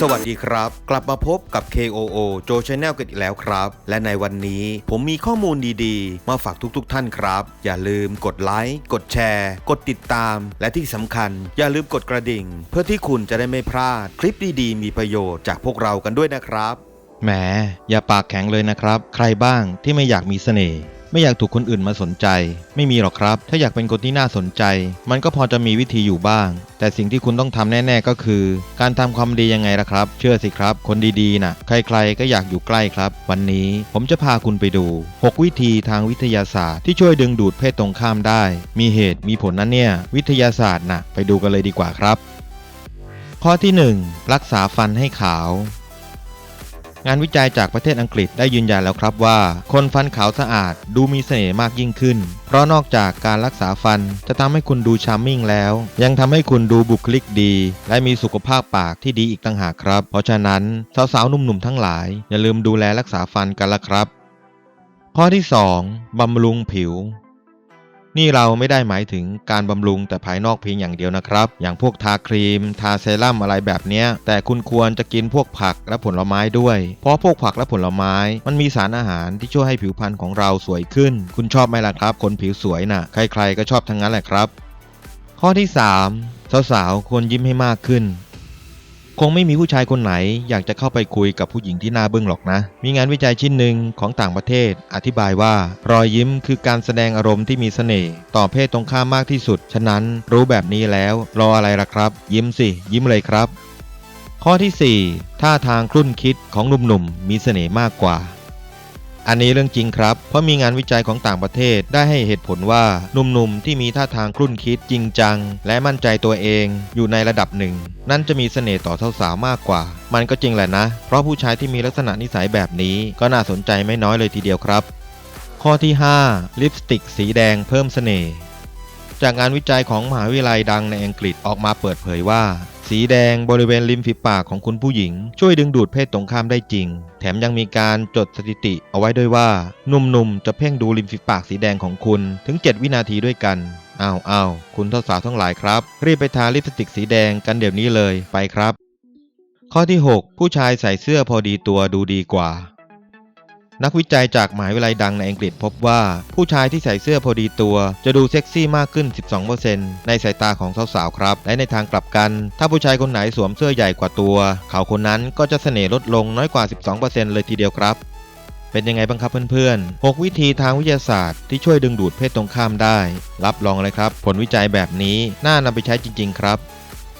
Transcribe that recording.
สวัสดีครับ กลับมาพบกับ KOO โจ Channel กันอีกแล้วครับ และในวันนี้ผมมีข้อมูลดีๆ มาฝากทุกๆท่านครับ อย่าลืมกดไลค์กดแชร์ กดติดตาม และที่สำคัญ อย่าลืมกดกระดิ่ง เพื่อที่คุณจะได้ไม่พลาด คลิปดีๆ มีประโยชน์จากพวกเรากันด้วยนะครับแหมอย่าปากแข็งเลยนะครับ ใครบ้างที่ไม่อยากมีเสน่ห์ ไม่อยากถูกคนอื่นมาสนใจ ไม่มีหรอกครับ ถ้าอยากเป็นคนที่น่าสนใจ มันก็พอจะมีวิธีอยู่บ้าง แต่สิ่งที่คุณต้องทำแน่ ๆ ก็คือ การทำความดียังไงล่ะครับ เชื่อสิครับ คนดีๆน่ะ ใครๆก็อยากอยู่ใกล้ครับ วันนี้ผมจะพาคุณไปดู 6 วิธีทางวิทยาศาสตร์ ที่ช่วยดึงดูดเพศตรงข้ามได้ มีเหตุมีผลนั้นเนี่ย วิทยาศาสตร์น่ะ ไปดูกันเลยดีกว่าครับ ข้อที่ 1 รักษาฟันให้ขาว งานวิจัยจากประเทศอังกฤษได้ยืนยันแล้วครับว่า คนฟันขาวสะอาดดูมีเสน่ห์มากยิ่งขึ้น เพราะนอกจากการรักษาฟันจะทำให้คุณดูชาร์มมิ่งแล้ว ยังทำให้คุณดูบุคลิกดี และมีสุขภาพปากที่ดีอีกต่างหากครับ เพราะฉะนั้นสาวๆหนุ่มๆทั้งหลาย อย่าลืมดูแลรักษาฟันกันละครับ ข้อที่ 2. บำรุงผิว นี่เราไม่ได้หมายถึงการบำรุงแต่ภายนอกเพียงอย่างเดียวนะครับ อย่างพวกทาครีม ทาเซรั่มอะไรแบบนี้แต่คุณควรจะกินพวกผักและผลไม้ด้วย เพราะพวกผักและผลไม้ มันมีสารอาหารที่ช่วยให้ผิวพรรณของเราสวยขึ้น คุณชอบไหมล่ะครับ คนผิวสวยน่ะ ใครๆก็ชอบทั้งนั้นแหละครับ ข้อที่ 3. สาวๆควรยิ้มให้มากขึ้น คงไม่มีผู้ชายคนไหน อยากจะเข้าไปคุยกับผู้หญิงที่หน้าบึ้งหรอกนะ มีงานวิจัยชิ้นหนึ่งของต่างประเทศ อธิบายว่า รอยยิ้มคือการแสดงอารมณ์ที่มีเสน่ห์ต่อเพศตรงข้ามมากที่สุด ฉะนั้นรู้แบบนี้แล้วรออะไรล่ะครับ ยิ้มสิ ยิ้มเลยครับ ข้อที่ 4 ท่าทางครุ่นคิดของหนุ่มๆมีเสน่ห์มากกว่า อันนี้เรื่องจริงครับ เพราะมีงานวิจัยของต่างประเทศได้ให้เหตุผลว่าหนุ่มๆ ที่มีท่าทางครุ่นคิดจริงจัง และมั่นใจตัวเองอยู่ในระดับหนึ่ง นั่นจะมีเสน่ห์ต่อสาวๆมากกว่า มันก็จริงแหละนะ เพราะผู้ชายที่มีลักษณะนิสัยแบบนี้ก็น่าสนใจไม่น้อยเลยทีเดียวครับ ข้อที่ 5 ลิปสติกสีแดงเพิ่มเสน่ห์ จากงานวิจัยของมหาวิทยาลัยดังในอังกฤษออกมาเปิดเผยว่า สีแดงบริเวณริมฝีปากของคุณผู้หญิง ช่วยดึงดูดเพศตรงข้ามได้จริง แถมยังมีการจดสถิติเอาไว้ด้วยว่าหนุ่มๆ จะเพ่งดูริมฝีปากสีแดงของคุณถึง 7 วินาทีด้วยกันอ้าวอ้าวคุณทสาวทั้งหลายครับ รีบไปทาลิปสติกสีแดงกันเดี๋ยวนี้เลยไปครับ ข้อที่ 6 ผู้ชายใส่เสื้อพอดีตัวดูดีกว่า นักวิจัยจากมหาวิทยาลัยดังในอังกฤษพบว่า ผู้ชายที่ใส่เสื้อพอดีตัว จะดูเซ็กซี่มากขึ้น 12%ในสายตาของสาวๆครับ และในทางกลับกัน ถ้าผู้ชายคนไหนสวมเสื้อใหญ่กว่าตัว เขาคนนั้นก็จะเสน่ห์ลดลงน้อยกว่า 12%เลยทีเดียวครับเป็นยังไงบ้างครับเพื่อนๆ 6 วิธีทางวิทยาศาสตร์ที่ช่วยดึงดูดเพศตรงข้ามได้ รับรองเลยครับ ผลวิจัยแบบนี้น่านำไปใช้จริง ๆ ครับ